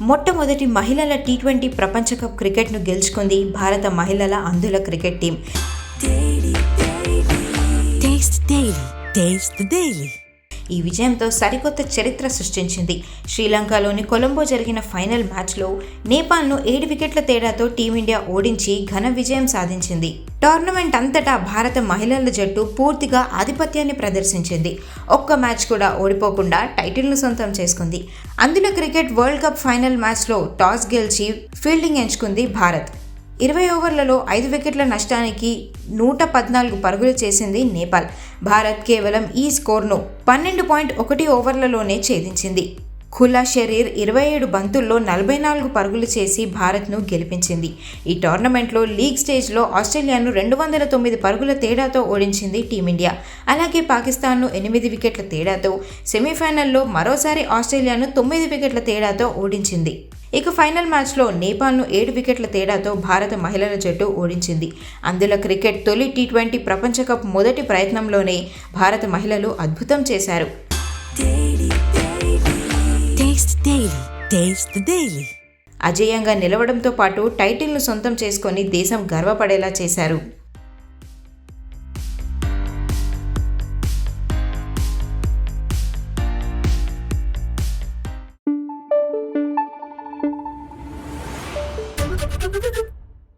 మొట్టమొదటి మహిళల T twenty ప్రపంచ కప్ క్రికెట్ను గెలుచుకుంది భారత మహిళల అంధుల క్రికెట్ టీం. ఈ విజయంతో సరికొత్త చరిత్ర సృష్టించింది. శ్రీలంకలోని కొలంబో జరిగిన ఫైనల్ మ్యాచ్లో నేపాల్ను ఏడు వికెట్ల తేడాతో టీమిండియా ఓడించి ఘన విజయం సాధించింది. టోర్నమెంట్ అంతటా భారత మహిళల జట్టు పూర్తిగా ఆధిపత్యాన్ని ప్రదర్శించింది. ఒక్క మ్యాచ్ కూడా ఓడిపోకుండా టైటిల్ను సొంతం చేసుకుంది. అందులో క్రికెట్ వరల్డ్ కప్ ఫైనల్ మ్యాచ్లో టాస్ గెలిచి ఫీల్డింగ్ ఎంచుకుంది భారత్. ఇరవై ఓవర్లలో ఐదు వికెట్ల నష్టానికి నూట పద్నాలుగు పరుగులు చేసింది నేపాల్. భారత్ కేవలం ఈ స్కోర్ను పన్నెండు పాయింట్ ఒకటి ఓవర్లలోనే ఛేదించింది. ఖులా షరీర్ ఇరవై ఏడు బంతుల్లో నలభై నాలుగు పరుగులు చేసి భారత్ను గెలిపించింది. ఈ టోర్నమెంట్లో లీగ్ స్టేజ్లో ఆస్ట్రేలియాను రెండు వందల తొమ్మిది పరుగుల తేడాతో ఓడించింది టీమిండియా. అలాగే పాకిస్తాన్ను ఎనిమిది వికెట్ల తేడాతో సెమీఫైనల్లో మరోసారి ఆస్ట్రేలియాను తొమ్మిది వికెట్ల తేడాతో ఓడించింది. ఇక ఫైనల్ మ్యాచ్లో నేపాల్ను ఏడు వికెట్ల తేడాతో భారత మహిళల జట్టు ఓడించింది. అందులో క్రికెట్ తొలి టీ ట్వంటీ ప్రపంచ కప్ మొదటి ప్రయత్నంలోనే భారత మహిళలు అద్భుతం చేశారు. అజేయంగా నిలవడంతో పాటు టైటిల్ను సొంతం చేసుకొని దేశం గర్వపడేలా చేశారు.